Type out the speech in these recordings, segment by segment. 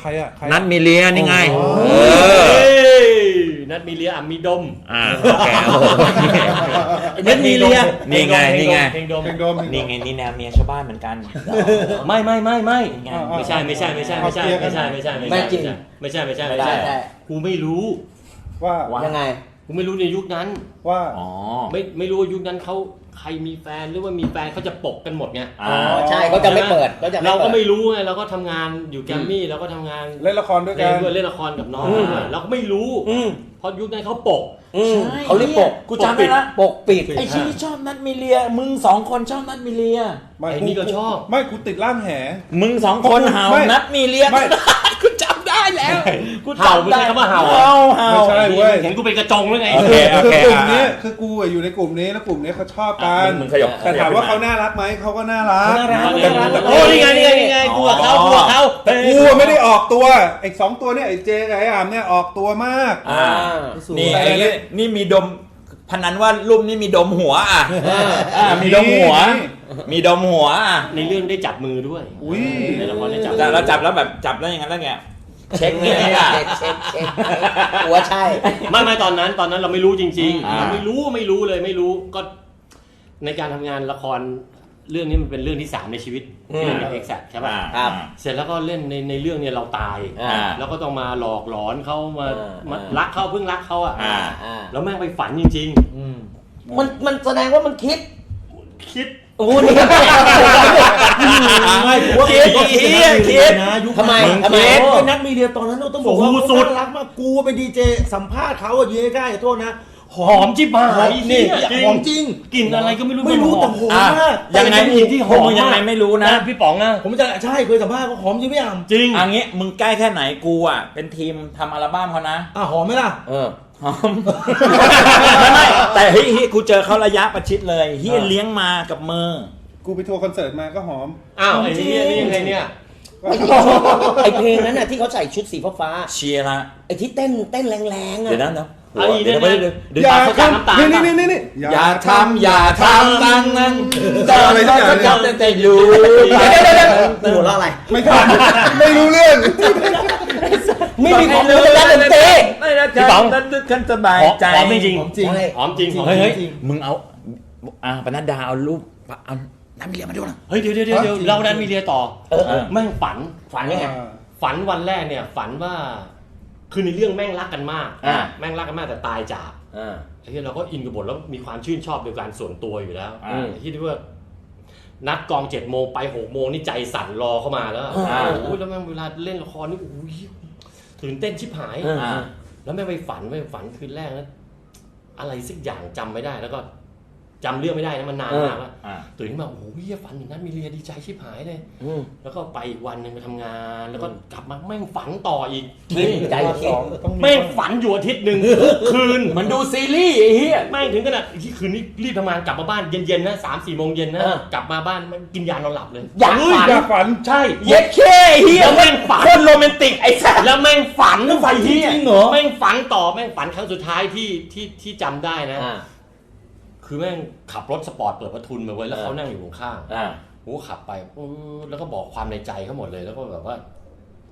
ใครอะใครอะนัดมีเลียนี่ไงอ๋อเอเฮ้อยนัดมีเลียอะมีดมอ่าโอเคโอ้โหนัดมีเลียนี่ไงนี่ไง เพลงดมเพลงโดมเพลงโดมนี่ไงนี่แนวเมียชาวบ้านเหมือนกัน ไม่ไม่ไม่ไม่นี่ไงอ่าไม่ใช่ไม่ใช่ไม่ใช่ไม่ใช่ไม่ใช่ไม่ใช่ไม่ใช่ไม่จริงไม่ใช่ไม่ใช่ไม่ไม่ได้ใช่ใช่กูไม่รู้ว่าว่ายังไง กูไม่รู้ในยุคนั้น ว่า อ๋อ ไม่ไม่รู้ว่ายุคนั้นเขา ใครมีแฟนหรือว่ามีแฟนเขาจะปกกันหมดไงอ่าอ๋อใช่ก็จะไม่เปิดก็จะไม่เราก็เปิดไม่รู้ไงเราก็ทำงานอยู่แกรมมี่เราก็ทำงานเล่นละครด้วยเพลกังนด้วยเล่นละครกับน้องอืมด้วยเราก็ไม่รู้อืมเพราะยุคนั้นเขาปกอืมใช่เขาเรียกปกกูจำได้ละปกปิดไอ้ชี้นี่ชอบนัดมีเลีย มึงสองคนชอบนัดมีเลียไม่ไอ้นี่ก็ชอบไม่กูติดล่างแหมึงสองคนเห่าไม่นัดมีเลียไม่กูจำได้ แล้ว กูเห่าไม่ใช่คำว่าเห่าเห่าเห่า ไม่ใช่เว้ย เห็นกูเป็นกระจงหรือไง โอเคโอเคคือกลุ่มนี้อะคือกูอะอยู่ในกลุ่มนี้แล้วกลุ่มนี้เขาชอบกัน มึงขยับแต่ถามว่าเขาน่ารักไหมเขาก็น่ารักน่ารักแต่น่ารักแต่โอ้นี่ไงนี่ไงนี่ไงกูกับเขากูกับเขาแต่กูอะไม่ได้ออกตัวไอ้สองตัวเนี่ยไอ้เจกับไอ้อามเนี่ยออกตัวมาก อ่านี่แต่ไอ้นี่นี่มีดมพนันว่ารูปนี่มีดมหัวอะอ่ามีดมหัว มีดมหัวอะในเรื่องได้จับมือด้วยอุ้ย ในละครได้จับแต่เราจับแล้วแบบจับแล้วอย่างนั้นแล้วไง เช็คเนี่ยอะเช็คเช็คเช็คหัวใช่ ไม่ไม่ตอนนั้นตอนนั้นเราไม่รู้จริงอ่า ๆเราไม่รู้ไม่รู้เลยไม่รู้ก็ในการทำงานละครเรื่องนี้มันเป็นเรื่องที่สามในชีวิตอืม เรื่องเอ็กแซใช่ป่ะอ่าครับ เสร็จแล้วก็เล่นในในเรื่องเนี่ยเราตาย อ่า แล้วก็ต้องมาหลอกหลอนเขามาอ่ามาอ่ารักเขาเพิ่งรักเขาอะอ่า อ่าแล้วแม่งไปฝันจริง มันมันแสดงว่ามันคิด ๆ คิด โอ้นี่ไม่ผมว่าคิดคิดคิดนะยุคทำไมทำไมโอ้ยนัดมีเดียตอนนั้นต้องบอกว่าโอ้โหสุดน่ารักมากกูเป็นดีเจสัมภาษณ์เขาอะยืนใกล้ๆขอโทษนะหอมจิบหายนี่หอมจริงกลิ่นอะไรก็ไม่รู้ไม่รู้แต่หอมอะมากยังไงแต่นที่หอมพวกมึงยังไงไม่รู้นะพี่ป๋องนะผมจะใช่เคยสัมภาษณ์ก็หอมจริงไม่อ่ำจริงอันนี้มึงใกล้แค่ไหนกูอะเป็นทีมทำอัลบั้มเขานะอะหอมไหมล่ะเออ หอม ไม่ไม่แต่เฮ้ยเฮ้ยกูเจอเขาระยะประชิดเลยเฮียอ่าเลี้ยงมากับมือ กูไปทัวร์คอนเสิร์ตมาก็หอม อ้าวไอ้นี่นี่ยังไงเนี่ย ไอเพลงนั้นน่ะที่เขาใส่ชุดสีฟ้าเชียร์ละๆไอที่เต้นเต้นแรงๆอะ เดี๋ยวนะเดี๋ยวไอ้นี่เดี๋ยวเนี่ยเดี๋ยวนะเดี๋ยวอย่าเขาจากน้ำตาลทำนี่นี่นี่นี่อย่าทำอย่าทำนั่งนั่งอะไรสักอย่างเนี่ยเต้นเต้นอยู่ เดี๋ยวเดี๋ยวเดี๋ยวหัวเราะอะไร ไม่ทันไม่รู้เรื่อง ไม่มีของเลยนะดนตรีไม่ได้พี่ป๋องฉันฉันสบายหอมใจหอมจริงหอมจริงใช่หอมจริงหอมเฮ้ยจเฮ้ยริงมึงเอาอ่าปนัดดาเอารูปเอาน้ำเลียมาดูหน่อยเฮ้ยเดี๋ยวเดี๋ยวเดี๋ยวเดี๋ยวเราดันมีเรียต่อเออเออแม่งฝันฝันยังไงฝันวันแรกเนี่ย ฝันว่าคือในเรื่องแม่งรักกันมากอ่าแม่งรักกันมากแต่ตายจากอ่าไอ้ที่เราก็อินกับบทแล้วมีความชื่นชอบโดยการส่วนตัวอยู่แล้วอ่าไอ้ที่ที่ว่านัดกองเจ็ดโมงไปหกโมงนี่ใจสั่นรอเข้ามาแล้วอ่าโอ้ยแล้วแม่งเวลาเล่นละครนี่โอ้ย ตื่นเต้นชิบหาย อ่า แล้วแม่งไปฝันไปฝันคืนแรกนะอะไรสักอย่างจำไม่ได้แล้วก็ จำเรื่องไม่ได้นะมันนานมากแล้วอ่า ตื่นขึ้นมาโอ้โหเหี้ยฝันอย่างนั้นมีเรียดีใจชิบหายเลย อืม แล้วก็ไปอีกวันหนึ่งไปทำงาน แล้วก็กลับมาแม่งฝันต่ออีกคิดใจคิดแม่งฝันอยู่อาทิตย์หนึ่งทุกคืนเหมือนดูซีรีส์ไอ้เหี้ย แม่งถึงขนาดที่คืนนี้รีบทำงานกลับมาบ้านเย็นๆนะสามสี่โมงเย็นนะเออกลับมาบ้านแม่งกินยานอนหลับเลยอยากเฮ้ฝันอยากฝันใช่เย็ดเข้เหี้ยแล้วแม่งฝันคนโรแมนติกไอ้สัส แล้วแม่งฝันไอ้เหี้ยจริงเหรอ แม่งฝันต่อแม่งฝันครั้งสุดท้ายที่ที่ที่จำได้นะ อ่า คือแม่งขับรถสปอร์ตเปิดประทุนมาไว้แล้วเออเขานั่งอยู่ข้างอ่าๆผมก็ขับไปปุ๊บแล้วก็บอกความในใจเขาหมดเลยแล้วก็แบบว่า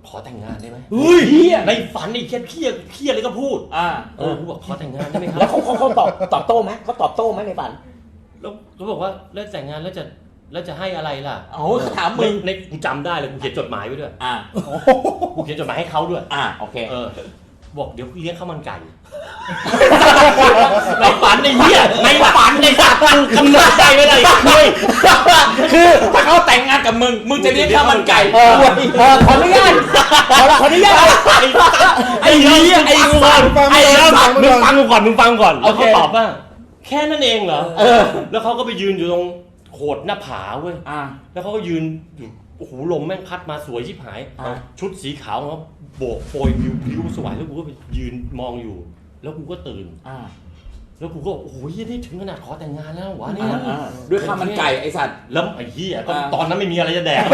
ขอแต่งงานได้ไหมเฮ้ยเหี้ยในฝันไอ้เครียดเครียดเครียดเลยก็พูดอ่าเออกูบอกขอแต่งงานได้ไหมครัแล้วบ เขาเขาเขาตอบตอบโต้ไหมเขาตอบโต้ไหมในฝันแล้วเขาบอกว่าแล้วแต่งงานแล้วจะแล้วจะให้อะไรล่ะโอ้ถามในมึงในกูจำได้เลยกูเขียนจดหมายไว้ด้วยอ่ากูเขียนจดหมายให้เขาด้วย อ่าโอเค เออ บอกเดี๋ยวเลี้ยงข้าวมันไก่ในฝันไอ้เหี้ยในฝันในสัตว์กูกำหนดใจไม่ได้คุยคือถ้าเขาแต่งงานกับมึง มึงจะเลี้ยงข้าวมันไก่เออเออขออนุญาตขอขออนุญาตไอ้เหี้ยไอ้สัตว์ฟังไอ้ฟังสัตว์ฟัมึงงฟังกูก่อนมึงฟังก่อนแล้วโอเขาเคตอบว่าแค่นั้นเองเหรอเออแล้วเขาก็ไปยืนอยู่ตรงโขดหน้าผาเว้ยอ่าแล้วเขาก็ยืนอยู่โอ้โหลมแม่งพัดมาสวยชิบหายอ่าชุดสีขาวของเขา โบกโปรยวิวพิวสวยแล้วกูก็ไปยืนมองอยู่ แล้วกูก็ตื่น อ่า แล้วกูก็โอ้โหเหี้ยนี่ถึงขนาดขอแต่งงานแล้ววะเนี่ย อ่าด้วยข้าวมันไก่ไอ้สัตว์ แล้วไอ้เหี้ยก็อ่า ตอนนั้นไม่มีอะไรจะแดก อ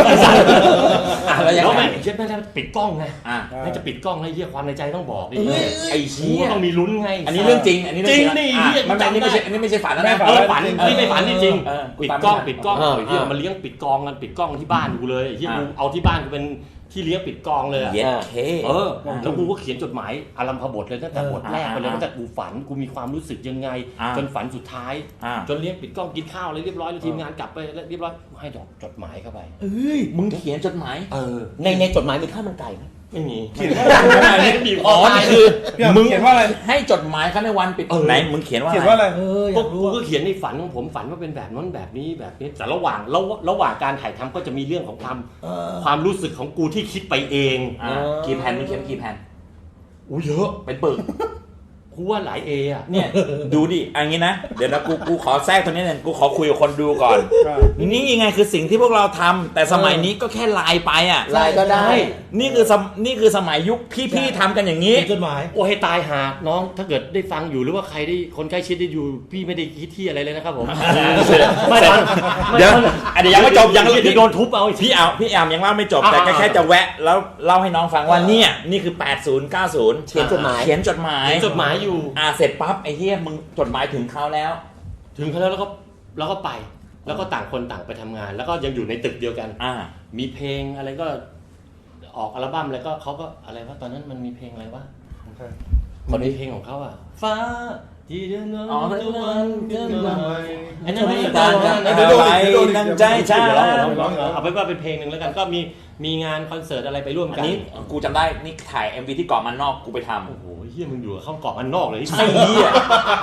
ะแล้วยังไงแล้วแม่งไอ้เหี้ยแม่งจะปิดกล้องไงอ่าแม่งจะปิดกล้องแล้วไอ้เหี้ยความในใจต้องบอกดิเอ้ยไอ้กูเชี่ยก็ต้องมีลุ้นไง อันนี้เรื่องจริง อันนี้เรื่องจริงนี่อะเหี้ยมันไม่อันนี้ไม่ใช่จำได้ อันนี้ไม่ใช่ฝันนะไม่ฝัเออฝันนี่ไม่ฝันจริงเออปิดกล้องปิดกล้องเออไอ้เหี้ยเออมาเลี้ยงปิดกล้องกันปิดกล้องที่บ้านกูเลยไอ้เหี้ยอ่ากูเอาที่บ้านกูเป็น ที่เลี้ยงปิดกองเลยอะเย็ดเค เออแล้วกูก็เขียนจดหมายอารัมพบทเลยตั้งแต่บทแรกไปเลยตั้งแต่กูฝันกูมีความรู้สึกยังไง อ่า จนฝันสุดท้าย อ่า จนเลี้ยงปิดกล้องกินข้าวเลยเรียบร้อยแล้วทีมงานกลับไปแล้วเรียบร้อยให้ดอกจดหมายเข้าไป เอ้ย มึงเขียนจดหมาย เออ ในในจดหมายมีข้าวมันไก่ไหม ไม่มีเขียนบีบคอ๋ออตายนี่คือพี่อะมึงเขียนว่าอะไร ให้จดหมายเขาในวันปิดเออไหนมึงเขียนว่าเขียนอะไรว่าอะไร เอออก็ยากรู้กูอะก็เขียนในฝันของผมฝันว่าเป็นแบบนั้นแบบนี้แบบนี้แต่ระหว่างระหว่างระหว่างการถ่ายทำก็จะมีเรื่องของความเออความรู้สึกของกูที่คิดไปเอง อ่ากี่แผ่นมึงเขียนกี่แผ่นอู้เยอะเป็นปึก กูว่าหลายเออะเนี่ยดูดิอันนี้นะ เดี๋ยวนะกูกูขอแทรกตรงนี้หนึ่งกูขอคุยกับคนดูก่อน นี่ยังไงคือสิ่งที่พวกเราทำแต่สมัยนี้ก็แค่ไลน์ไปอะลายก็ได้ นี่คือสมนี่คือสมัยยุคพี่ๆทำกันอย่างนี้เขียนจดหมาย โอ้ให้ตายหาน้องถ้าเกิดได้ฟังอยู่หรือว่าใครได้คนใกล้ชิดได้อยู่ พี่ไม่ได้คิดที่อะไรเลยนะครับผม ไม่ตอนไม่เดี๋ยวตอนอะเดี๋ยวยังไม่จบยังเดี๋ยวโดนทุบเอาอีก พี่เอาพี่แอมยังเล่าไม่จบอ่าแต่ก็อ่า แค่จะแวะแล้วเล่าให้น้องฟังว่าเนี่ยนี่คือ 80 90 เขียนจดหมาย เขียนจดหมายเขียนจดหมายอยู่ อ่าเสร็จปั๊บไอ้เหี้ยมึงจดหมายถึงเขาแล้ว ถึงเขาแล้วแล้วก็แล้วก็ไป แล้วก็ต่างคนต่างไปทำงาน แล้วก็ยังอยู่ในตึกเดียวกัน อ่า มีเพลงอะไรก็ออกอัลบั้มแล้วก็เขาก็อะไรวะตอนนั้นมันมีเพลงอะไรวะคนมีเพลงของเขาอะ ฟ้า ที่เดินนอ๋อตะวันขึ้นมาอันนั้นไม่ตาได้มนะกันอะไรตั้งใจช้าเดี๋ยวร้องเดี๋ยวร้องเดี๋ยวร้องเอาไปว่าเป็นเพลงหนึ่งแล้วกันก็มีมีงานคอนเสิร์ตอะไรไปร่วมอันกันนี้กูจำได้นี่ถ่าย MV ที่เกาะมันนอกกูไปทำโอ้โหเฮียมึงอยู่กับข้าวเกาะอันนอกเลยไอ้เหี้ย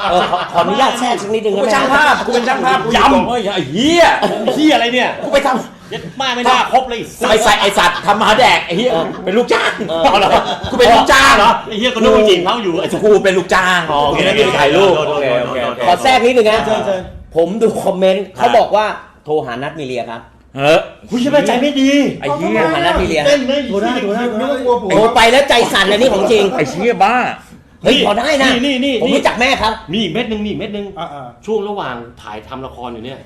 เออขอขออนุญาตแทรกสักนิดนึงกูได้เป็นไหมช่างฮะภาพกูเป็นช่างภาพย้ำเฮ้ยไอ้เหี้ยเฮียอะไรเนี่ยกูไปท ยัดมาไม่น่าครบเลยำไปใส่ไอสัตว์ทำหมาแดกไอ้เหี้ยเป็นลูกจ้างเออเอาเหรอกูเป็นลูกจ้างเหรอไอ้เฮียก็นึกว่าจีบเขาอยู่ไอ้กูเป็นลูกจ้างอ๋อโอเคกูถ่ายรูปโดนโอโดนเคโดนโอเคโดนโอเคขอแทรกนิดนึงนะเชิญเชิญผมดูคอมเมนต์เขาบอกว่าโทรหานัดมีเลียครับเฮ้ยคุยใช่ไหมใจไม่ดีไอ้เหี้ยหานัดมีเลียเต้นไม่โทรได้โทรได้โทรได้กลัวผัวโทรไปแล้วใจสั่นอันนี้ของจริงไอ้เหี้ยบ้า เฮ้ยพอได้นะนี่นี่ผมนี่รู้จักแม่ครับ มีอีกเม็ดหนึ่งมีอีกเม็ดหนึ่งอ่าอ่าช่วงระหว่างถ่ายทำละครอยู่เนี่ย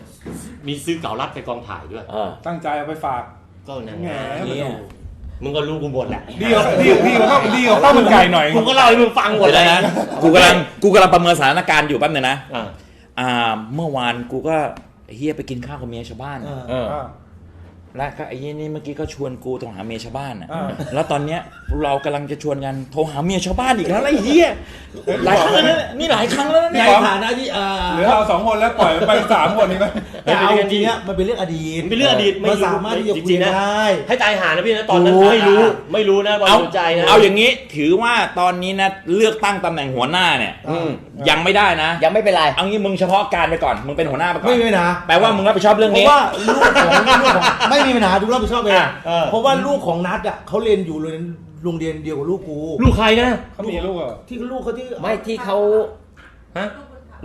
มีซื้อเก่ารัดไปกองถ่ายด้วยเออตั้งใจเอาไปฝาก ก็นั่งแหม เนี่ยมึงก็รู้กูหมดแหละดีกว่าดีกว่าดีกว่าข้าวดีกว่าข้าวมันไก่หน่อย กูก็เล่าให้มึงฟังหมดเดี๋ยวเลยนะกูกำลังกูกำลังประเมินสถานการณ์อยู่แป๊บนึงนะอะอ่าเมื่อวานกูก็ไอ้เฮียไปกินข้าวกับเมียชาวบ้าน เออะอเอออ่า แล้วก็ไอ้เฮียนี่เมื่อกี้ก็ชวนกูโทรหาเมียชาวบ้านอะอ่า แล้วตอนเนี้ยเรากำลังจะชวนกันโทรหาเมียชาวบ้านอีกแล้วไอ้เฮียหลายครั้งแล้วนะนี่หลายครั้งแล้วนะในเนี่ยฐานะที่อ่าเหลือเราสองคนแล้วปล่อยมันไปสามคนนี้ไหม แต่เอาจริงๆเนี่ยมันเป็นเรื่องอดีตมันเป็นเรื่องอดีตไม่มันรู้สามารถที่จะจคุริยงๆนะ ได้ ให้ตายหานะพี่นะตอนนั้นโอ้ย ไม่รู้ ไม่รู้นะบอลเอาสนใจนะเอาอย่างนี้ถือว่าตอนนี้นะเลือกตั้งตำแหน่งหัวหน้าเนี่ยอืม ยังไม่ได้นะยังไม่เป็นไร เอางี้มึงเฉพาะการไปก่อนมึงเป็นหัวหน้าไปก่อนไม่มีปัญหาแปลว่ามึงรับผิดชอบเรื่องเพนี้ ราะว่าลูกของลูกของไม่มีปัญหาดูรับผิดชอบเองอะเออ เพราะว่าลูกของนัดอะเขาเรียนอยู่โรงเรียนโรงเรียนเดียวกับลูกกูลูกใครนะ เขามีลูกเหรอที่ลูกเขาที่ ไม่ที่เขาฮะ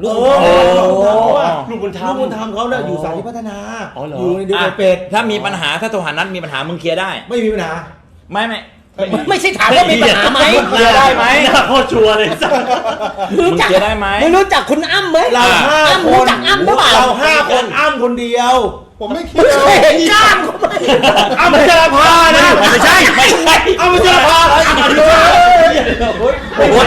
ลูก เออโอ้เพราะว่าลูกบุญธรรลูมกบุญธรรมเขาเนี่ยอยู่สายพัฒนาอ๋อเหรออ ยู่ในเดียวอะกับเป็ดถ้ามีปัญหาถ้าโทรหานัดมีปัญหามึงเคลียร์ได้ ไม่มีปัญหา ไม่ไม่ ไม่ใช่ถามว่ามีปัญหาไหมเคลียร์ได้ไหมหน้าโคตรชัวร์เลยสัสรู้จักมึงเคลียร์ได้ไหม มึงรู้จักคุณอ้ำไหมเราห้าอ้ำครู้นจักอ้ำหรือเปล่าเราห้าคนอ้ำคนเดียว ผมไม่คิดมึงเคยเห็นกล้ามเขาไหมอ้าวมันจะพานะไม่ใช่ไม่ใช่อ้าวมันจะพาไม่ไหว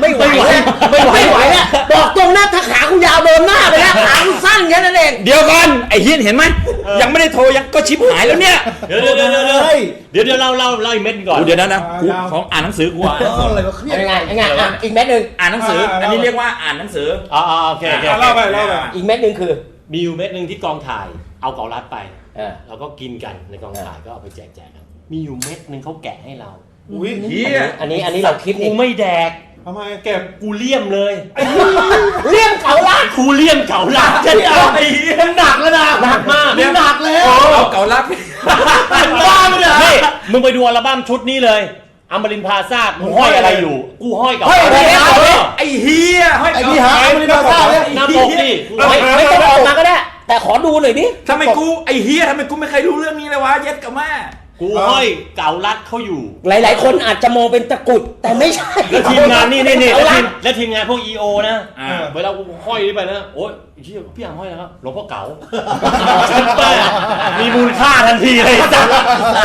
ไม่ไหวแล้วไม่ไหวไม่ไหวแล้วบอกตรงหน้าถ้าขากูยาวโดนหน้าไปแล้วขากูสั้นแค่นั้นเองเดี๋ยวก่อนไอ้เฮียนเห็นไหมยังไม่ได้โทรยังก็ชิปหายแล้วเนี่ยเดี๋ยวเดี๋ยวเดี๋ยวเดี๋ยวเฮ้ยเดี๋ยวเดี๋ยวเล่าเล่าเล่าอีกเม็ดก่อนกูเดี๋ยวนะนะกูของอ่านหนังสือกูอ่านเอออะไรวะเครียดยังไงยังไงอะอีกเม็ดหนึ่งอ่านหนังสือ อันนี้เรียกว่าอ่านหนังสืออ่าอ่าโอเคโอเคอะเล่าไปเล่าไปอีกเม็ดหนึ่งคือ มีอยู่เม็ดหนึ่งที่กองถ่ายเอาเกาลัดไปเออ เราก็กินกันในกองถ่ายก็เอาไปแจกแจกกันมีอยู่เม็ดหนึ่งเขาแกะให้เราอุ้ยเฮียอันนี้อันนี้เราคิดกูนี่ไม่แดกทำไมเก็บกูเลี่ยมเลยเรื่องเก่าละ กูเลี่ยมเก่าหลักจะเอาไอ้เหี้ยมันหนักแล้วนะหนักมากหนักแล้ว เอาเก่าลับมันบ้าไม่ได้นี่มึงไปดูอัลบั้มชุดนี้เลยอมรินทร์พลาซ่ากูห้อยอะไรอยู่ กูห้อยเก่าเฮ้ยหเดี๋ยวเดี๋ยวเดี๋ยวไอ้เฮียให้ไอ้เก่าที่หาไม่ได้มาซ่าเลยหน้า ปกนี่กูไม่ห้อยไม่ต้องออกมาก็ได้ แต่ขอดูหน่อยดิ ทำไมกูไอ้เฮียทำไมกูไม่เคยรู้เรื่องนี้เลยวะ เย็ดกับแม่ กูห้อยเก่ารัดเขาอยู่ หลาย ๆ คนอาจจะมองเป็นตะกรุดแต่ไม่ใช่แล้วทีมงานนี่นี่นี่เอาแล้วละทีมแล้วทีมงานพวก EO นะอ่า เวลากูห้อยนี่ไปนะโอ๊ยไอ้เหี้ยพี่อ่างห้อยนะครับหลวงพ่อเก๋าฉันแม่มีมูลค่าทันทีเลยจาก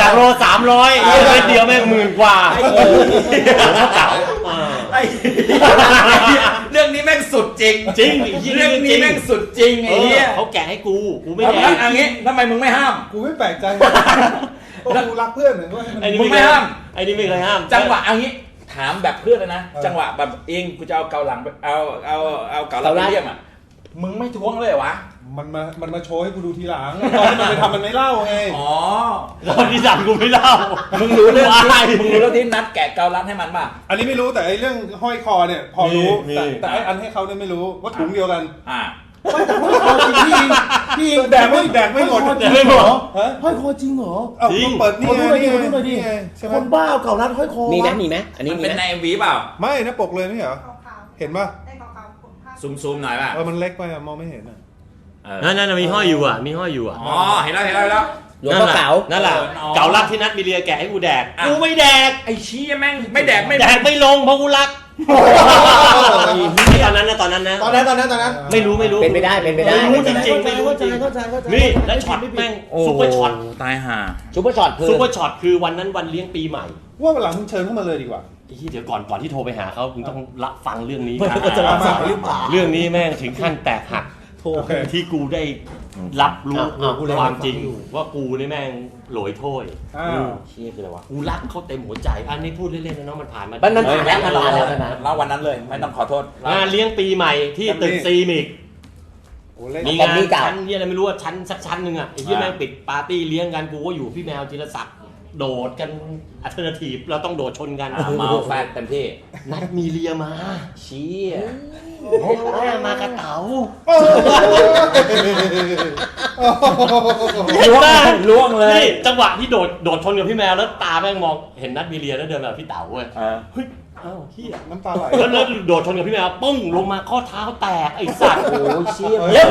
จากโลสามร้อยเม็ดเดียวแม่งหมื่นกว่าหลวงพ่อเก๋าอ่าไอ้เรื่องนี้แม่งสุดจริงจริงไอ้เหี้ยเรื่องจรินี้งแม่งสุดจริงเอไอ้เหี้ยอเขาแกะให้กูกูไม่แล้วแดกอันนี้ทำไมมึงไม่ห้าม กูไม่แปลกใจ ก็กูรักเพื่อนเหมือนว่าให้มัน ไอ้นี่มึงไม่ห้าม ไอ้นี่ไม่เคยห้าม จังหวะเอางี้ถามแบบเพื่อนเลยนะ เออ จังหวะแบบเองกูจะเอาเกาหลังไปเอาเอาเอาเกาหลังไปเยี่ยมอะมึงไม่ทวงเลยเหรอวะมันมา มันมาโชว์ให้กูดูทีหลังตอนที่มันไปทำมันไม่เล่าไง อ๋อตอนที่สั่งกูไม่เล่า มึงรู้เรื่องวายมึงรู้เรื่องที่นัดแกะเกาลัดให้มันป่ะ อันนี้ไม่รู้แต่ไอ้เรื่องห้อยคอเนี่ย พอรู้มีแต่มี แต่ไอ้อันให้เขาเนี่ยไม่รู้ว่าถุงเดียวกัน อ่า ไม่แต่ห้อยคอจริงพี่อิงพี่อิงแดกไม่แดกไม่หมดห้อยคอจริงเหรอฮะห้อยคอจริงเหรอเอาจริง เปิดนี่ขอไงดูหน่อยดิขอดูหน่อยดินี่ไงใช่ไหมคนบ้าเอาเก่ารัดห้อยคอมีไหมวะมีไหมอันนี้มันมีเป็นไหมในเอ็มวีเปล่า ไม่นะปกเลยไม่เหรอขาวๆเห็นปะได้ขาวๆผมผ้าซูมซูมหน่อยป่ะเออมันเล็กไปอะมองไม่เห็นอะเออนั่นนั่นมีห้อยอยู่อะ มีห้อยอยู่อะอ๋อเห็นแล้วเห็นแล้วเห็นแล้ว หลวงพ่อเก๋า นั่นแหละอ๋อเก่ารักที่นัดมีเรียแกะให้กูแดก อะ กูไม่แดก ไอ้ชี้แม่งไม่แดกไม่แดกไม่ลงเพราะกูรัก ตอนนั้นนะตอนนั้นนะ ตอนนั้นตอนนั้นตอนนั้นไม่รู้ไม่รู้เป็นไปได้เป็นไปได้ไม่รู้จริงๆไม่รู้เข้าจใจริงเข้าใจเข้าใจนี่แล้วช็อตแม่งซุปเปอร์ช็อตตายห่าซุปเปอร์ช็อตคือซุปเปอร์ช็อตคือวันนั้นวันเลี้ยงปีใหม่ว่าวันหลังมึงเชิญเข้ามาเลยดีกว่าไอ้ที่เดี๋ยวก่อนก่อนที่โทรไปหาเขาคุณต้องรับฟังเรื่องนี้ไม่ครับรู้จะรับสายหรือเปล่าเรื่องนี้แม่งถึงขั้นแตกหักโทรโอเคที่กูได้รับรู้อ้าวอ้าวความจริงว่ากูนี่แม่ง โหลอยโถ้ยอ้าวเชี่ยคืออะไรวะกูรักเขาเต็มหัวใจ อันนี้พูดเล่นๆนะน้องมันผ่านมามันมันเฮ้ยผ่านแล้วมันผ่านแล้วนะเล่าวันนั้นเลย ไม่ต้องขอโทษเล่งานเลี้ยงปีใหม่ที่ตึกซีมิกโอ้เล่นมีของงานนี่เก่าชั้นที่อะไรไม่รู้ว่าชั้นสักชั้นหนึ่งอะไอ้ที่แม่งปิดปาร์ตี้เลี้ยงกันกูก็อยู่พี่แมวจิรศักดิ์ โดดกันอัลเทอร์เนทีฟเราต้องโดดชนกันอะเมาแฟนเต็มที่นัดมีเลียมาเชี้แม่มากระเต๋าล่วงล่วงเลย นี่จังหวะที่โดดโดดชนกับพี่แมวแล้วตาแม่งมองเห็นนัดมีเลียแล้วเดินมากับพี่เต๋าเว้ยเออเฮ้ยอ้าวเฮียน้ำตาไหลแล้วแล้วโดดชนกับพี่แมวปึ้งลงมาข้อเท้าแตกไอ้สัตว์โอ้ยเชี่ยเฮ้ยแล้ว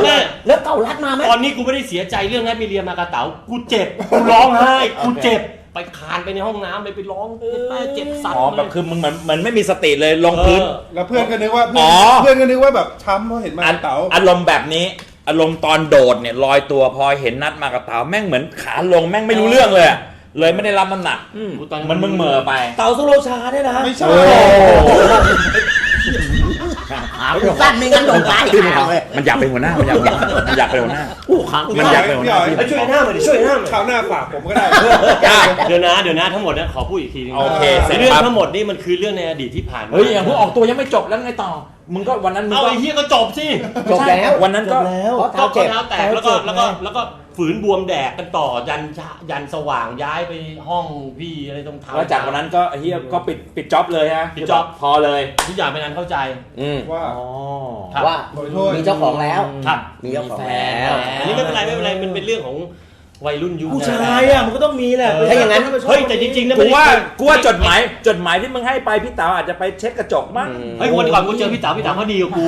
แล้วเก่ารัดมาไหมตอนนี้กูไม่ได้เสียใจเรื่องนัดมีเลียมากระเต๋ากูเจ็บกูร้องไห้กูเจ็บ ไปคลานไปในห้องน้ำไปไปร้องแม่เจ็บสัตอ๋อว์แบบคือมึงเหมือนเหมือนไม่มีสติเลยลงพื้น แล้วเพื่อนก็นึกว่าอ๋เพื่อนอเพื่อนก็นึกว่าแบบช้ำเพราะเห็นมาอันเต๋า อารมณ์แบบนี้ อารมณ์ตอนโดดเนี่ยลอยตัวพอเห็นนัดมากระเต๋าแม่งเหมือนขาลงแม่งไม่รู้เรื่องเลยอะเลยไม่ได้รับน้ำหนักกูตอนมันมึงเหม่อไป เต่าสโลชาเนี่ยนะไม่ใช่ขามันสั้นไม่งั้นโดนตายขาเลยมันอยากเป็นหัวหน้า มันอยากเป็นมันอยากเป็นหัวหน้า โอ้ขามันอยากเป็นหัวหน้าพี่หอยช่วยหน้ามาดิช่วยหน้ามาคราวหน้าฝากผมก็ได้ เดี๋ยวนะเดี๋ยวนะทั้งหมดเนะขอพูดอีกทีนึงโอเคเสร็จเรื่องปั๊บทั้งหมดนี่มันคือเรื่องในอดีตที่ผ่านมาเฮ้ยอย่างเพิ่งออกตัวยังไม่จบแล้วไงต่อมึงก็วันนั้นมึงเอาก็ไอ้เฮียก็จบสิจบแล้ววันนั้นจก็บแล้วเพราะก็เท้าเจ็บเท้าแตกแล้วก็แล้วก็แล้วก็ ฝืนบวมแดกกันต่อยันชะยันสว่างย้ายไปห้องพี่อะไรตรงเท้าแล้วจากวันนั้นก็ไอ้เฮียก็ปิดปิดจ็อบเลยฮะปิดจ็อบ พอเลยทุกอย่างเป็นอันเข้าใจ อืมว่า อ๋อ ครับ ว่าขอโทษ มีเจ้าของแล้ว ครับ มีเจ้าของมีแล้แฟวนอันนี้ไม่เป็นไรไม่เป็นไรมันเป็นเรื่องของ วัยรุ่นยุคผู้ชายอะมันก็ต้องมีแหละถ้าอย่างนั้น เฮ้ยแต่จริงๆนะกูว่าไม่ได้กูว่าจดหมายจดหมายที่มึงให้ไปพี่เต๋าอาจจะไปเช็ดกระจกมั้งเฮ้ยวันก่อนกูเจอพี่เต๋าพี่เต๋าเขาดีกับกู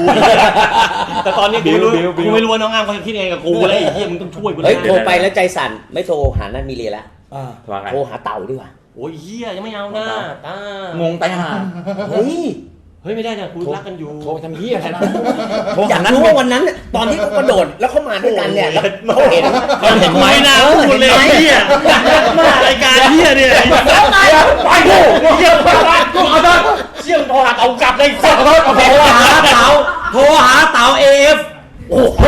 แต่ตอนนี้กูไม่รู้บิวบิวบิวกูไม่รู้ว่าน้องอ้ามเขาจะคิดยังไงกับกูแล้วไอ้เหี้ยมึงต้องช่วยกูเฮ้ยนะโทรไปแล้วใจสั่นไม่โทรหานั่นมีเรียแล้วอ่าว่าไงโทรหาเต่าดีกว่าโอ้ยเหี้ยยังไม่เอานะตางงตายห่าเฮ้ย เฮ้ยไม่ได้นะกูรักกันอยู่โทรไปทำเฮียอะไรนะโทรอยาหากนัดรู้ว่าวันนั้นน่ะตอนที่เขากระโดดแล้วเขามาด้วยกันเนี่ยแล้วเขาเห็นเขาเห็นไหมนะพูดเลยเหี้ยมารายการเหี้ยเนี่ยไปกูเหี้ยพลาดกูขอโทษเชี่ยงโทรหาเอากลับได้สักโทรหาเต่าโทรหาเต่าเอฟโอ้โห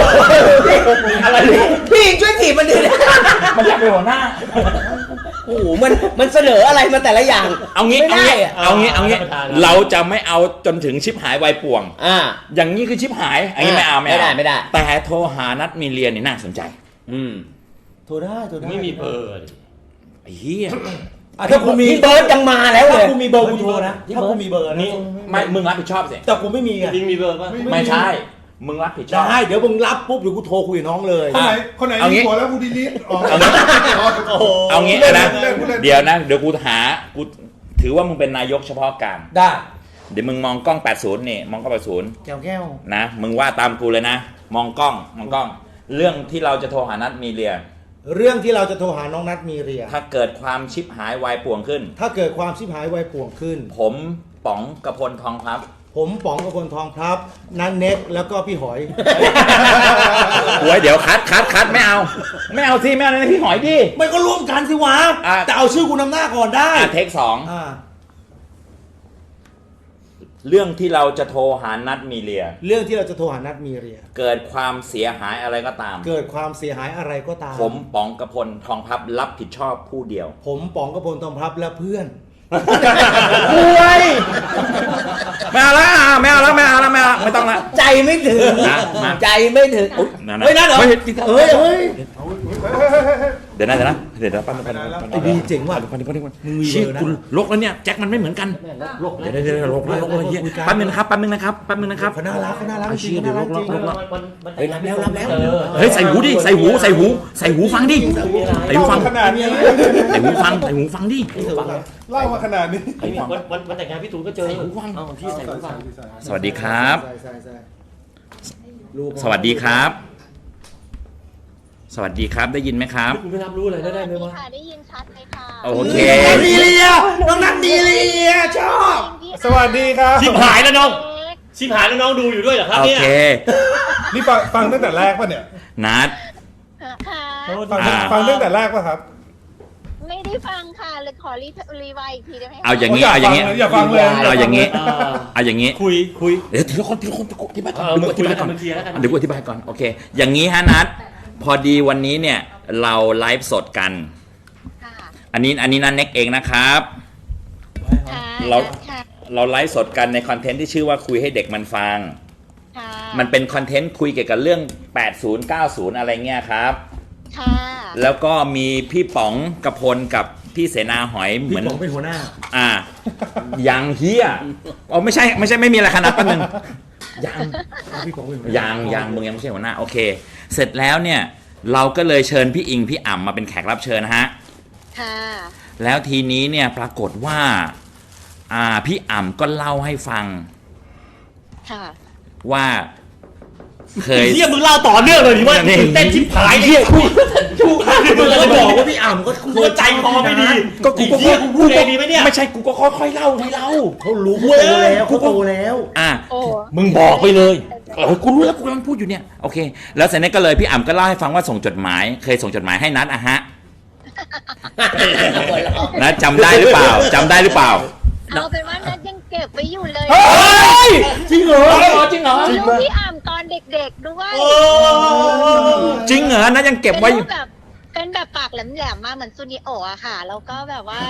อะไรเนี่ยพี่ช่วยถีบมันดิ มันอยากเป็นหัวหน้า โอ้โหมันมันเสนออะไรมาแต่ละอย่างเอางี้ไม่เอาได้งี้อะเอางี้เอางี้เราจะไม่เอาจนถึงชิปหายวัยป่วง อ่า อย่างนี้คือชิปหายอันนี้ไม่เอาไม่เอาไม่ได้ไม่ได้ แต่โทรหานัดมีเรียนนี่น่าสนใจอืมโทรได้โทรได้ไม่มีเบอร์ไอ้เหี้ยอะถ้ากูมีพี่เบิร์ดยังมาแล้วเลถ้าย กูมีเบอร์กูโทรนะพี่ถ้าเบิร์กูดมีเบอร์นะนี่ไม่มึงรับผิดชอบสิแต่กูไม่มีไงจริงมีเบอร์ป่ะไม่ใช่ มึงรับผิดชอบ ได้เดี๋ยวมึงรับปุ๊บเดี๋ยวกูโทรคุยกับน้องเลย คนไหนคนไหนเอางี้ มีหัวแล้วกูดีลิทออกเอางี้โอ้โหเอางี้เล่นนะเล่นเล่นเดี๋ยวนะ เดี๋ยวกูหา กูถือว่ามึงเป็นนายกเฉพาะการ ได้เดี๋ยวมึงมองกล้อง 80 นี่ มองกล้อง80 แก้วแก้วนะมึงว่าตามกูเลยนะ มองกล้องมองกล้อง เรื่องที่เราจะโทรหานัดมีเรีย เรื่องที่เราจะโทรหาน้องนัดมีเรีย ถ้าเกิดความชิบหายวายป่วงขึ้น ถ้าเกิดความชิบหายไวป่วงขึ้น ผมป๋องกระพลทองครับ ผมป๋องกับคนทองครับนันเน็กแล้วก็พี่หอยหวยเดี๋ยวคัดคัดคัดไม่เอา ไม่เอาที่ไม่เอาในพี่หอยดิ ไม่ก็ร่วมกันสิวะอะ แต่เอาชื่อกูนำหน้าก่อนได้อะเทคสองอ่าเรื่องที่เราจะโทรหานัดมีเลีย เรื่องที่เราจะโทรหานัดมีเรีย เกิดความเสียหายอะไรก็ตาม เกิดความเสียหายอะไรก็ตาม ผมป๋องกระพลทองพับรับผิดชอบผู้เดียว ผมป๋องกระพลทองพลับและเพื่อน ป่วยไม่เอาละไม่เอาละไม่เอาละไม่เอาละไม่ต้องละ ใจไม่ถึง นะมาใจไม่ถึงนั่นเฮ้ยนั่นเหรอเฮ้ยเฮ้ย เฮ้ยเดี๋ยวนะเดี๋ยวนะเดี๋ยวนะแป๊บนึงแป๊บนึงแป๊บนึงไอ้บีเจ๋งว่ะแป๊บนึงแป๊บนึงแป๊บนึงมึงมีเชี่ยเบอร์นะกูลกแล้วเนี่ยแจ็คมันไม่เหมือนกันโลกเดี๋ยวเดี๋ยวเดี๋ยวลกแล้วลกแล้วเฮียแป๊บนึงนะครับแป๊บนึงนะครับแป๊บนึงนะครับเขาน่ารักเขาน่ารักไอ้จริเชี่งยเขาเดี๋ยวน่าลรักกแล้วจริงลกแล้วเฮ้ยรับแล้วรับแล้วเฮ้ยใส่หูดิใส่หูใส่หูใส่หูฟังดิใส่หูฟังขนาดนี้ใส่หูฟังใส่หูฟังดิเล่ามาขนาดนี้ไอ้นี่วันวันวันแต่งงานพี่ตูนก็เจอหูฟังเอ้าพี่ใส่หูฟังสวัสดีครับใช่ใช่ใช่สวัสดีครับ สวัสดีครับได้ยินไหมครับ คุณไม่รับรู้อะไรได้ไหมวะ ค่ะได้ยินชัดเลยค่ะโอเคนัดมีเรียน้องนัดมีเรียชอบ สวัสดีครับ ชิบหายแล้วน้องเล็กชิบหายแล้วน้องดูอยู่ด้วยเหรอครับโอเนี่ยเค นี่ฟังฟังตั้งแต่แรกป่ะเนี่ย นัด ค่ะ ฟังอ่า ฟังตั้งแต่แรกป่ะครับไม่ได้ฟังค่ะเลยขอรีรีไวซ์อีกทีได้ไหมคะเอาอย่างนี้นี้เอาอย่างนี้ อย่าฟังเลยเอาอย่างนี้ อ่าเอาอย่างนี้ คุยคุย เดี๋ยวทีละคนทีละคนอธิบายก่อนเออเดี๋ยวกูอธิบายก่อนมาคุยกันมาเคลียร์แล้วกัน เดี๋ยวกูอธิบายก่อน โอเค อย่างนี้ฮะนัด พอดีวันนี้เนี่ยเราไลฟ์สดกันค่ะอันนี้อันนี้นันเน็กเองนะครับค่ะเราค่ะเราไลฟ์สดกันในคอนเทนต์ที่ชื่อว่าคุยให้เด็กมันฟังค่ะมันเป็นคอนเทนต์คุยเกี่ยวกับเรื่อง 80 90 อะไรเงี้ยครับค่ะแล้วก็มีพี่ป๋องกระพลกับพี่เสนาหอยเหพี่มือนป๋องเป็นหัวหน้า อ่า ยังเฮียอ๋อไม่ใช่ไม่ใช่ไม่มีอะไรขนาดแป๊บนึง ยังพี่ป๋องเป็นหัวหน้ายังยังมึงยังไม่ใช่หัวหน้าโอเค เสร็จแล้วเนี่ย เราก็เลยเชิญพี่อิงพี่อ่ำมาเป็นแขกรับเชิญนะฮะ ค่ะ แล้วทีนี้เนี่ยปรากฏว่า อ่าพี่อ่ำก็เล่าให้ฟังค่ะ ว่า เคยเฮียมึงเล่าต่อเนื่องเลยดิว่านี่ตื่นเต้นชิบหายเฮียกูกูมึงเราจะจะบบออกกว่าว่าพี่อ่ำก็กูใจคอไม่ดีก็กูก็ไอ้เฮียกูพูดเองดีไหมเนี่ยไม่ใช่กูก็ค่อยๆเล่าให้เล่าเขารู้เขาโตแล้วเขาโตแล้ว อะโอ้มึงบอกไปเลยเออกูรู้แล้วกูกำลังพูดอยู่เนี่ยโอเค แล้วเสร็จนี้ก็เลยพี่อ่ำก็เล่าให้ฟังว่าส่งจดหมาย เคยส่งจดหมายให้นัดอะฮะนะจำได้หรือเปล่าจำได้หรือเปล่าเอาเป็นว่านัดยังเก็บไว้อยู่เลยเฮ้ยจริงเหรอจริงเหรอรูปพี่อ่ำตอน เด็กๆด้วยจริงเหรอนัดยังเก็บไว้อยู่เป็นรูปแบบเป็นแบบปากแหลมๆมาเหมือนซูนิโอะอะค่ะ แล้วก็แบบว่า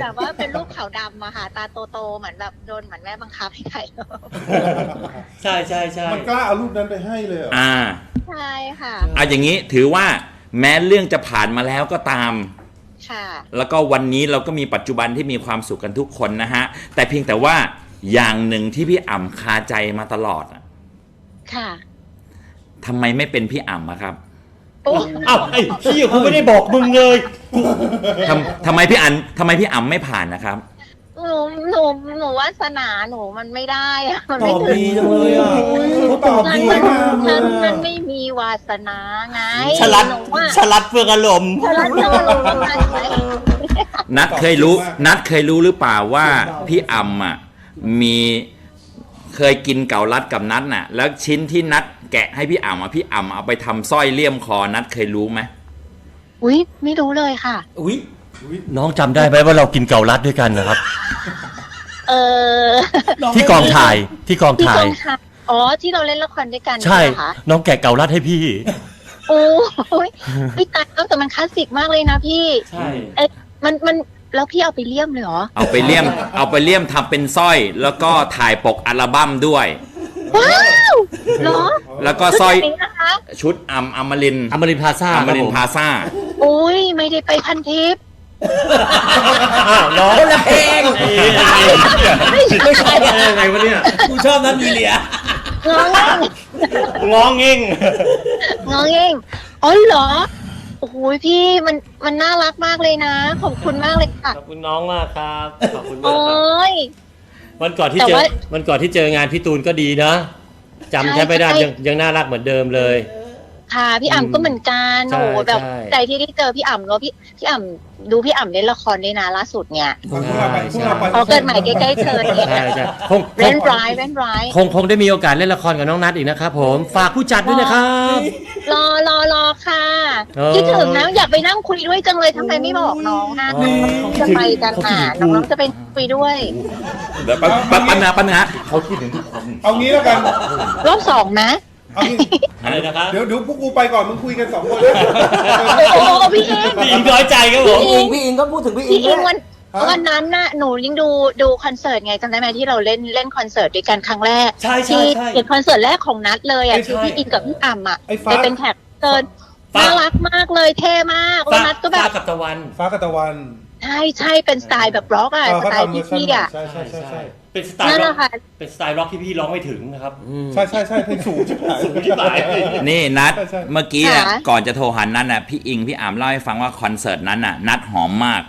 แบบว่าเป็นรูปขาวดำอะค่ะตาโตๆเหมือนแบบโดนเหมือนแม่บังคับให้ถ่ายรูปใช่ใช่ใช่มันกล้าเอารูปนั้นไปให้เลยเหรออ่าใช่ค่ะ เอาอย่างนี้ถือว่าแม้เรื่องจะผ่านมาแล้วก็ตาม ค่ะ แล้วก็วันนี้เราก็มีปัจจุบันที่มีความสุขกันทุกคนนะฮะ แต่เพียงแต่ว่าอย่างหนึ่งที่พี่อ่ำคาใจมาตลอดอะ ค่ะทำไมไม่เป็นพี่อ่ำอะครับโอ้เอ้าไอ้เฮียกูไม่ได้บอกมึงเลยทำทำไมพี่อันทำไมพี่อ่ำไม่ผ่านนะครับ หนูหนูหนูวาสนาหนูมันไม่ได้อะมันตไม่อบถึงดีจังเลยอะเขาตอบมันดีมันมากเลมันยมันอะไม่มีวาสนาไงฉลัดหนูว่าฉลัดเฟืองอารมณ์ ฉลัดเธอลงมาไหมนัดเคยรู้ นัดเคยรู้หรือเปล่าว่าพี่อ่ำอะมี เคยกินเกาลัดกับนัดน่ะ แล้วชิ้นที่นัดแกะให้พี่อ่ำอะพี่อ่ำเอาไปทำสร้อยเลี่ยมคอนัดเคยรู้ไหมอุ้ยไม่รู้เลยค่ะ อุ้ยน้องจำได้ไหมว่าเรากินเกาลัดด้วยกันนะครับ เออที่กองถ่ายที่กองที่ถ่ากยองถ่ายอ๋อ ที่เราเล่นละครด้วยกันใช่ ไหมคะน้องแกะเกาลัดให้พี่ โอ้ยพี่ตายแล้วแต่มันคลาสสิกมากเลยนะพี่ ใช่ เอ๊ะมันมัน แล้วพี่เอาไปเลี่ยมเลยเหรอเอาไปเลี่ยม เอาไปเลี่ยมทำเป็นสร้อย แล้วก็ถ่ายปกอัลบั้มด้วย ว้าวเหรอแล้วก็สร้อยชุดแบบนี้นะคะชุดอัมอมรินทร์อมรินทร์พลาซ่าอมครับรินผทมร์พลาซ่าอุ้ยไม่ได้ไปพันทิปอ้าวน้องคนละเพลงไม่ใช่ยังไงวะเนี่ยกูชอบนัดมีเลียงองเองงองเงงงองเองอ๋อเหรอ โอ้โหพี่มันมันน่ารักมากเลยนะ ขอบคุณมากเลยค่ะ ขอบคุณน้องมากครับ ขอบคุณมากโอ้ครับย วันก่อนที่แต่เจอว่าวันก่อนที่เจองานพี่ตูนก็ดีนะจำแทบไม่ได้ใช่ ยังยังน่ารักเหมือนเดิมเลยค ค่ะพี่อ่ำก็เหมือนกันใช่โอ้โหแบบใช่ใจที่ได้เจอพี่อ่ำแล้วพี่พี่อ่ำดูพี่อ่ำเล่นละครด้วยนะล่าสุดเนี่ยพวกเราไปพวกเราไปพอเกิดใหม่ใกล้ๆเธอเนี่ยใช่ใช่คงคเล่งนร้ายเล่นร้ายคงคงได้มีโอกาสเล่นละครกับน้องนัทอีกนะครับผมฝากผู้จัดด้วยนะครับรอรอรอค่ะเออคิดถึงนะอยากไปนั่งคุยด้วยจังเลยทำไมไม่บอกน้องนะนี่จะไปกันอะน้องๆจะไปคุยด้วยเดี๋ยวปัญปัญปัญหาปัญหาเอางี้แล้วกันรอบสองนะ เอางี้อะไรนะครับเดี๋ยวเดี๋ยวพวกกูไปก่อนมึงคุยกันสองคนนะโอ้โหพี่เองพี่อิงน้อยใจครับผม พี่อิงพี่อิงก็พูดถึงพี่อิพี่งเอด้วงยวันวันนั้นน่ะหนูยังดูดูคอนเสิร์ตไงจำได้ไหมที่เราเล่นเล่นคอนเสิร์ตด้วยกันครั้งแรกใช่ใช่ที่ใช่เป็นคอนเสิร์ตแรกของนัดเลยอะใช่ที่พี่อินกับพี่อ่ำอะไอ้ฟ้า ไปเป็นแขกเกินฟ้า น่ารักมากเลยเท่มากแล้วนัดก็แบฟ้าบกับตะวัน ฟ้ากับตะวันใช่ใช่เป็นสไตล์แบบร็อกอะเออสเขาไตล์ทำเวอพี่ร์ชันพี่อะใช่ใช่ใช่ใช่ เป็นสไตล์นั่นแหร็อละกค่ะ เป็นสไตล์ร็อกที่พี่ร้องไม่ถึงนะครับ ใช่ใช่ใช่เพลงสูงชิบหาย สูงที่หาย นี่นัดใช่ใช่ เมื่อกี้อะค่ะ ก่อนจะโทรหันนั้นน่ะพี่อิงพี่อามเล่าให้ฟังว่าคอนเสิร์ตนั้นน่ะนัดหอมมาก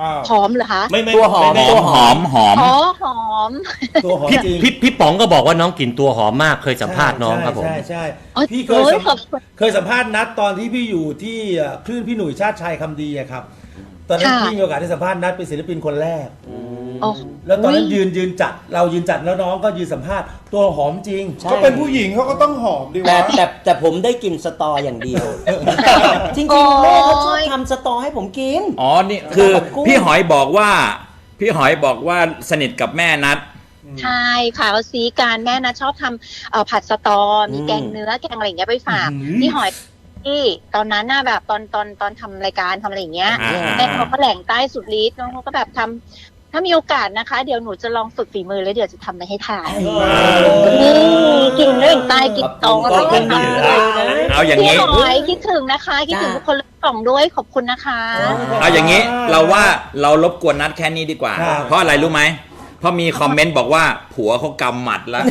อ้าวหอมเหรอคะไม่ไม่ตัวหอมไไหอมหอมหอม อ๋อหอม ตัวหอมพี่จริงพี่พี่ป๋องก็บอกว่าน้องกลิ่นตัวหอมมากเคยสัมภาษณ์น้องครับผมใช่ใช่โอ๊ยพี่เคยโอ๊ยสัมขอบคุณ เคยสัมภาษณ์นัดตอนที่พี่อยู่ที่เอ่อคลื่นพี่หนุ่ยชาติชัยคำดีอะครับ ตอนนั้นค่ะ พี่มีโอกาสได้สัมภาษณ์นัดเป็นศิลปินคนแรก โอ้แล้วตอนนั้นอุ๊ยยืนยืนจัด เรายืนจัดแล้วน้องก็ยืนสัมภาษณ์ตัวหอมจริงก็เป็นผู้หญิงเขาก็ต้องหอมดีแต่วะ แต่แต่ผมได้กลินสตออย่างเดียว จริงๆแม่เขาชอบทำสตอให้ผมกิน อ๋อ นี่คือกับกุ้ง พี่หอยบอกว่า พี่หอยบอกว่าสนิทกับแม่นัด ใช่ค่ะเขาซีการแม่นะชอบทำเอ่อผัดสตอมีอืมแกงเนื้อแกงอะไรอย่างเงี้ยไปฝากอื้อหือพี่หอย ที่ตอนนั้นน่ะแบบตอนตอนตอนทำรายการทำอะไรอย่างเงี้ยอ่า แม่เขาก็แหล่งใต้สุดฤทธิ์น้องเขาก็แบบทำถ้ามีโอกาสนะคะ เดี๋ยวหนูจะลองฝึกฝีมือแล้วเดี๋ยวจะทำมาให้ทานนี่กินเรื่องใต้กินตองขอบแล้วคุก็ณทำคเลรับยเอาอย่างพี่นี้หอยคิดถึงนะคะ คิดถึงทุกคนกล่องด้วยขอบคุณนะคะ เอาอย่างนี้เราว่าเรารบกวนนัดแค่นี้ดีกว่า ครับ เพราะอะไรรู้ไหม เพราะมีคอมเมนต์บอกว่า ผัวเขากำหมัดแล้ว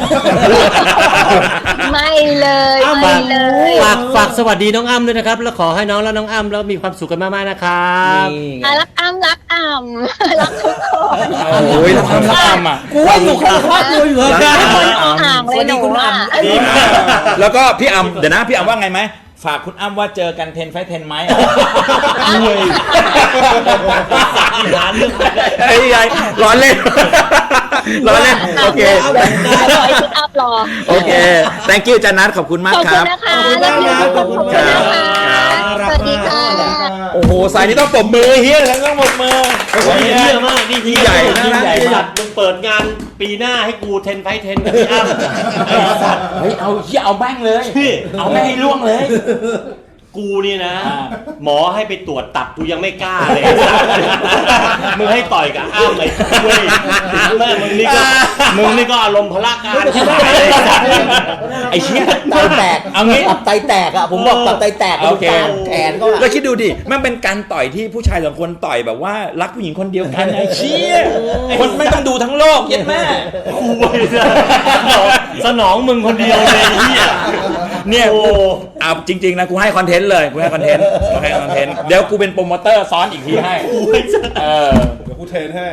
ไม่เลยอ้ำไม่เลย ฝากฝากสวัสดีน้องอ้ำด้วยนะครับ แล้วขอให้น้องและน้องอ้ำแล้วมีความสุขกันมากๆนะครับนี่ไงอะรักอ้ำรักอ้ำรักทุกคนโอ้ยทำทำอะ กูว่าอยู่คนละครอบครัวอยู่แล้วรักทุกอ้ำคนอ่างๆเลยหนูอะดีมากแล้วก็พี่อัมเดี๋ยวนะ พี่อัมว่าไงไหม ฝากคุณอ้ำว่าเจอกันเทนไฟเทนไหมหาเรื่องไม่ได้ไอ้ยายร้อนเล่นร้อนเล่นโอเครอไอ้คุณอัพรอโอเค thank you จันนัทขอบคุณมากขอบคคุณรับนะคะขอบคุณมากนะขอบคุณนะคะสวัสดีค่ะ โอ้โห สายนี้ต้องปรบมือเฮียแล้วต้องปรบมือโอ้โหนี่เฮียเยอะมากนี่ยิ่งใหญ่นะยิ่งใหญ่นะจัดมึงเปิดงาน ปีหน้าให้กูเทนไฟเทนกับพี่อ้ำไอ้สัตว์เฮ้ยเอาเฮียเอาแม่งเลยพี่เอาแม่งให้ล่วงเลย กูเนี่ยนะอ่าหมอให้ไปตรวจตับกูยังไม่กล้าเลย มึงให้ต่อยกับอ้ำเลยเว้ยแม่มึงนี่ก็มึงนี่ก็อารมณ์พละการที่ไหนเลยไอ้เชี่ยไตแตกเอางี้ ตับไตแตกอะผมบอกตับไตแตกโอเคกลางแขนก็แล้วคิดดูดิ มันเป็นการต่อยที่ผู้ชายสองคนต่อยแบบว่ารักผู้หญิงคนเดียวกันไอ้เชี่ยคนไม่ต้องดูทั้งโลกเย็ดแม่กูเว้ยสนองมึงคนเดียวเลยไอ้เฮีย เนี่ยโอ้กูเอาจริง ๆ นะกูให้คอนเทนต์เลยกูให้คอนเทนต์กูให้คอนเทนต์เดี๋ยวกูเป็นโปรโมเตอร์ซ้อนอีกทีให้กูไม่ใช่เออ เดี๋ยวกูเทรนให้